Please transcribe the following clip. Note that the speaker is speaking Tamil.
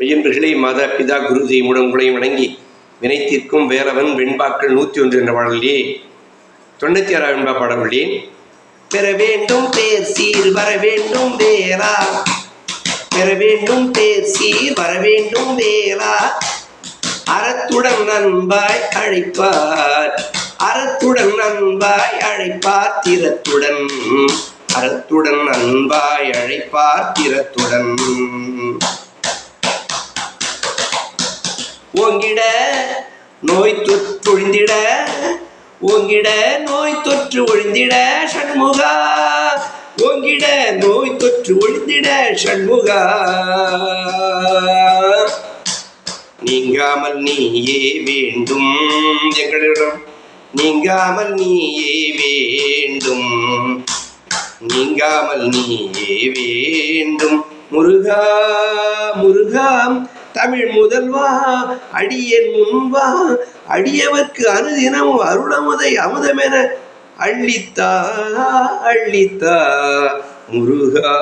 மெய்யன்பர்களே மாதா பிதா குரு தெய்வமுடன் உங்களையும் வணங்கி வினைத்திற்கும் வேறவன் வெண்பாக்கள் நூற்றி ஒன்று என்ற பாடலிலே தொண்ணூற்றி ஆறாம் வெண்பா பாடல்களேன் பெற வேண்டும் பேர் சீர் வர வேண்டும் வேறா பெற வேண்டும் பேர் சீர் வர வேண்டும் வேறா அறத்துடன் நண்பாய் அழைப்பார். அறத்துடன் நண்பாய் அழைப்பார் திறத்துடன். அறத்துடன் நண்பாய் அழைப்பார் திறத்துடன். ஓங்கிட நோய் தொற்று ஒழிந்திட ஓங்கிட நோய் தொற்று ஒழிந்திட சண்முகா. ஓங்கிட நோய் தொற்று ஒழிந்திட சண்முகா. நீங்காமல் நீயே வேண்டும் எங்களிடம். நீங்காமல் நீயே வேண்டும். நீங்காமல் நீயே வேண்டும். முருகா முருகா தமிழ் முதல்வா அடியன் முன்பா அடியவர்க்கு அனுதினம் அருளமுதை அமுதமென. அள்ளித்தா அள்ளித்தா முருகா.